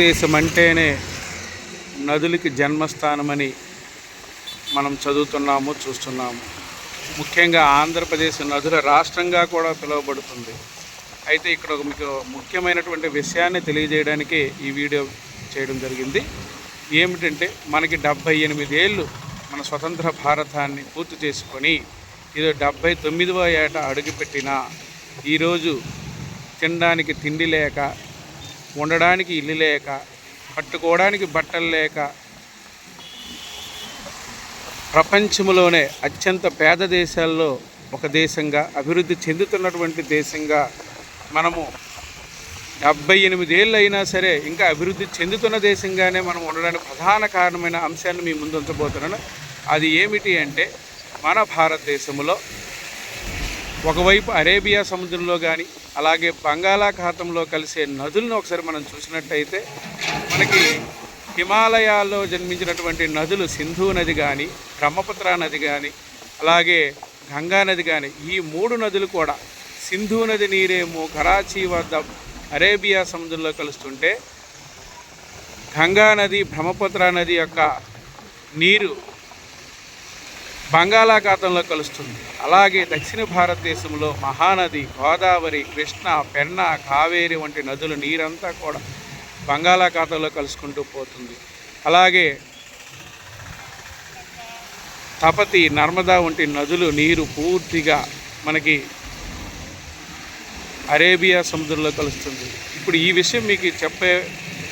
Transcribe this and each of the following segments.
దేశం అంటేనే నదులకి జన్మస్థానమని మనం చదువుతున్నాము చూస్తున్నాము. ముఖ్యంగా ఆంధ్రప్రదేశ్ నదుల రాష్ట్రంగా కూడా పిలువబడుతుంది. అయితే ఇక్కడ ఒక మీకు ముఖ్యమైనటువంటి విషయాన్ని తెలియజేయడానికి ఈ వీడియో చేయడం జరిగింది. ఏమిటంటే మనకి డెబ్భై ఎనిమిది ఏళ్ళు మన స్వతంత్ర భారతాన్ని పూర్తి చేసుకొని ఇది డెబ్భై తొమ్మిదవ ఏట అడుగుపెట్టిన ఈరోజు తినడానికి తిండి లేక ఉండడానికి ఇల్లు లేక పట్టుకోవడానికి బట్టలు లేక ప్రపంచంలోనే అత్యంత పేద దేశాల్లో ఒక దేశంగా అభివృద్ధి చెందుతున్నటువంటి దేశంగా మనము డెబ్బై ఎనిమిదేళ్ళు అయినా సరే ఇంకా అభివృద్ధి చెందుతున్న దేశంగానే మనం ఉండడానికి ప్రధాన కారణమైన అంశాన్ని మీ ముందు ఉంచబోతున్నాను. అది ఏమిటి అంటే మన భారతదేశంలో ఒకవైపు అరేబియా సముద్రంలో కానీ అలాగే బంగాళాఖాతంలో కలిసే నదులను ఒకసారి మనం చూసినట్టయితే మనకి హిమాలయాల్లో జన్మించినటువంటి నదులు సింధు నది కానీ బ్రహ్మపుత్ర నది కానీ అలాగే గంగా నది కానీ ఈ మూడు నదులు కూడా సింధు నది నీరేమో కరాచీ వద్ద అరేబియా సముద్రంలో కలుస్తుంటే గంగా నది బ్రహ్మపుత్ర నది యొక్క నీరు బంగాళాఖాతంలో కలుస్తుంది. అలాగే దక్షిణ భారతదేశంలో మహానది గోదావరి కృష్ణ పెన్న కావేరి వంటి నదుల నీరంతా కూడా బంగాళాఖాతంలో కలుసుకుంటూ పోతుంది. అలాగే తపతి నర్మదా వంటి నదులు నీరు పూర్తిగా మనకి అరేబియా సముద్రంలో కలుస్తుంది. ఇప్పుడు ఈ విషయం మీకు చెప్పే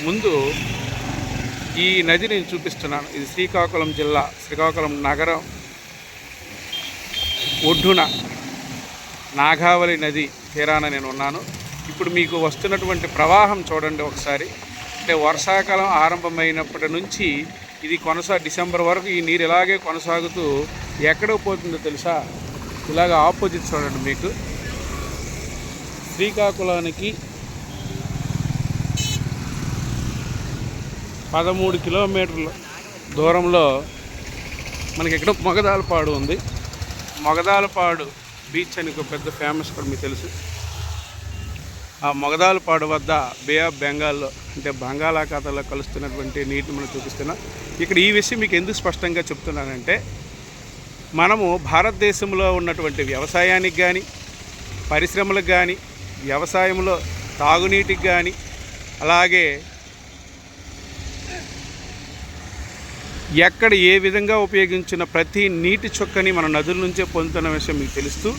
ముందు ఈ నది నేను చూపిస్తున్నాను. ఇది శ్రీకాకుళం జిల్లా శ్రీకాకుళం నగరం. ఒడ్డున నాగావళి నది తీరాన నేను ఉన్నాను ఇప్పుడు మీకు వస్తున్నటువంటి ప్రవాహం చూడండి ఒకసారి. అంటే వర్షాకాలం ఆరంభమైనప్పటి నుంచి ఇది కొనసా డిసెంబర్ వరకు ఈ నీరు ఇలాగే కొనసాగుతూ ఎక్కడ పోతుందో తెలుసా? ఇలాగ ఆపోజిట్ చూడండి మీకు. శ్రీకాకుళానికి పదమూడు కిలోమీటర్ల దూరంలో మనకి ఇక్కడ మొగదాలపాడు ఉంది. మొగదాలపాడు బీచ్ అని ఒక పెద్ద ఫేమస్ కూడా మీకు తెలుసు. ఆ మొగదాలపాడు వద్ద బే ఆఫ్ బెంగాల్లో అంటే బంగాళాఖాతంలో కలుస్తున్నటువంటి నీటిని మనం చూపిస్తున్నాం. ఇక్కడ ఈ విషయం మీకు ఎందుకు స్పష్టంగా చెప్తున్నానంటే మనము భారతదేశంలో ఉన్నటువంటి వ్యవసాయానికి కానీ పరిశ్రమలకు కానీ వ్యవసాయంలో తాగునీటికి కానీ అలాగే ఎక్కడ ఏ విధంగా ఉపయోగించిన ప్రతి నీటి చుక్కని మన నదుల నుంచే పొందుతున్న విషయం మీకు తెలుస్తూ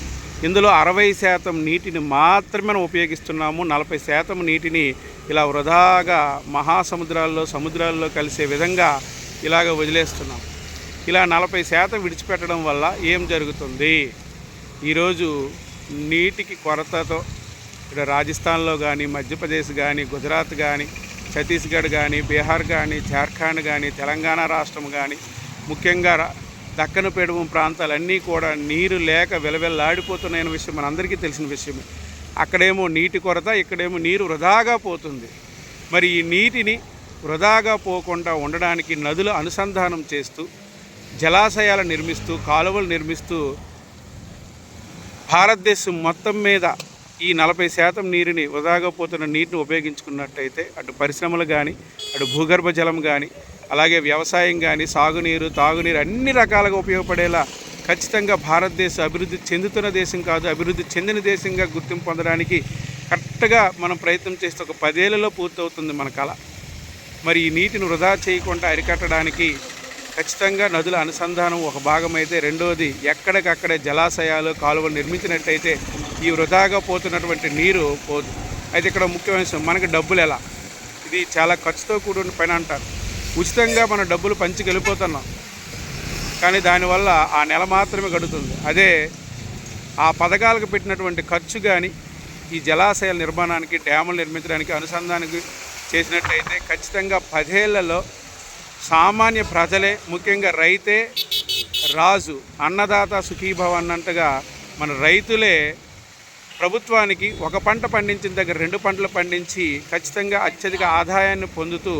ఇందులో అరవై శాతం నీటిని మాత్రమే మనం ఉపయోగిస్తున్నాము నలభై శాతం నీటిని ఇలా వృధాగా మహాసముద్రాల్లో సముద్రాల్లో కలిసే విధంగా ఇలాగ వదిలేస్తున్నాం. ఇలా నలభై శాతం విడిచిపెట్టడం వల్ల ఏం జరుగుతుంది? ఈరోజు నీటికి కొరతతో ఇక్కడ రాజస్థాన్లో కానీ మధ్యప్రదేశ్ కానీ గుజరాత్ కానీ ఛత్తీస్గఢ్ కానీ బీహార్ కానీ జార్ఖండ్ కానీ తెలంగాణ రాష్ట్రం కానీ ముఖ్యంగా రా- దక్కన పెడుము ప్రాంతాలన్నీ కూడా నీరు లేక విలవిల్లాడిపోతున్నాయన్న విషయం మనందరికీ తెలిసిన విషయమే. అక్కడేమో నీటి కొరత ఇక్కడేమో నీరు వృధాగా పోతుంది. మరి ఈ నీటిని వృధాగా పోకుండా ఉండడానికి నదులు అనుసంధానం చేస్తూ జలాశయాలు నిర్మిస్తూ కాలువలు నిర్మిస్తూ భారతదేశం మొత్తం మీద ఈ నలభై శాతం నీరుని వృధాగా పోతున్న నీటిని ఉపయోగించుకున్నట్టయితే అటు పరిశ్రమలు కానీ అటు భూగర్భ జలం కానీ అలాగే వ్యవసాయం కానీ సాగునీరు తాగునీరు అన్ని రకాలుగా ఉపయోగపడేలా ఖచ్చితంగా భారతదేశం అభివృద్ధి చెందుతున్న దేశం కాదు అభివృద్ధి చెందిన దేశంగా గుర్తింపు పొందడానికి కరెక్ట్గా మనం ప్రయత్నం చేస్తే ఒక పదేళ్ళలో పూర్తవుతుంది మన కళ. మరి ఈ నీటిని వృధా చేయకుండా అరికట్టడానికి ఖచ్చితంగా నదుల అనుసంధానం ఒక భాగమైతే రెండవది ఎక్కడికక్కడే జలాశయాలు కాలువలు నిర్మించినట్టయితే ఈ వృధాగా పోతున్నటువంటి నీరు పోదు. అయితే ఇక్కడ ముఖ్యమైన విషయం మనకి డబ్బులు ఎలా? ఇది చాలా ఖర్చుతో కూడిన పని అంటారు. ఉచితంగా మనం డబ్బులు పంచి వెళ్ళిపోతున్నాం. కానీ దానివల్ల ఆ నెల మాత్రమే గడుతుంది. అదే ఆ పథకాలకు పెట్టినటువంటి ఖర్చు కానీ ఈ జలాశయాల నిర్మాణానికి డ్యాములు నిర్మించడానికి అనుసంధానికి చేసినట్టయితే ఖచ్చితంగా పదేళ్ళలో సామాన్య ప్రజలే ముఖ్యంగా రైతే రాజు అన్నదాత సుఖీభవ అన్నట్టుగా మన రైతులే ప్రభుత్వానికి ఒక పంట పండించిన దగ్గర రెండు పంటలు పండించి ఖచ్చితంగా అత్యధిక ఆదాయాన్ని పొందుతూ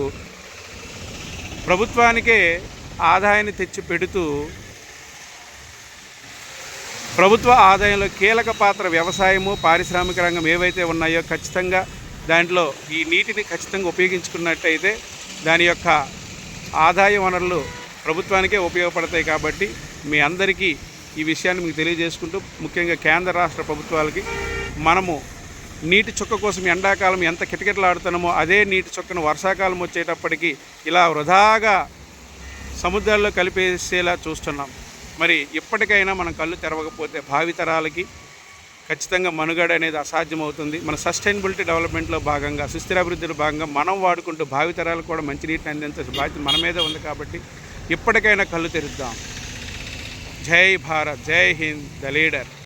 ప్రభుత్వానికే ఆదాయాన్ని తెచ్చి పెడుతూ ప్రభుత్వ ఆదాయంలో కీలక పాత్ర వ్యవసాయము పారిశ్రామిక రంగం ఏవైతే ఉన్నాయో ఖచ్చితంగా దాంట్లో ఈ నీటిని ఖచ్చితంగా ఉపయోగించుకున్నట్టయితే దాని యొక్క ఆదాయ వనరులు ప్రభుత్వానికే ఉపయోగపడతాయి కాబట్టి మీ అందరికీ ఈ విషయాన్ని మీకు తెలియజేసుకుంటూ ముఖ్యంగా కేంద్ర రాష్ట్ర ప్రభుత్వాలకి మనము నీటి చుక్క కోసం ఎండాకాలం ఎంత కిటకిటలాడుతున్నామో అదే నీటి చుక్కను వర్షాకాలం వచ్చేటప్పటికి ఇలా వృధాగా సముద్రాల్లో కలిపేసేలా చూస్తున్నాం. మరి ఇప్పటికైనా మనం కళ్ళు తెరవకపోతే భావితరాలకి ఖచ్చితంగా మనుగడ అనేది అసాధ్యమవుతుంది. మన సస్టైనబిలిటీ డెవలప్మెంట్లో భాగంగా సుస్థిరాభివృద్ధిలో భాగంగా మనం వాడుకుంటూ భావితరాలు కూడా మంచినీటిని అందించే బాధ్యత మన మీద ఉంది కాబట్టి ఇప్పటికైనా కళ్ళు తెరుద్దాం. జై భారత్ జై హింద్ ద లీడర్.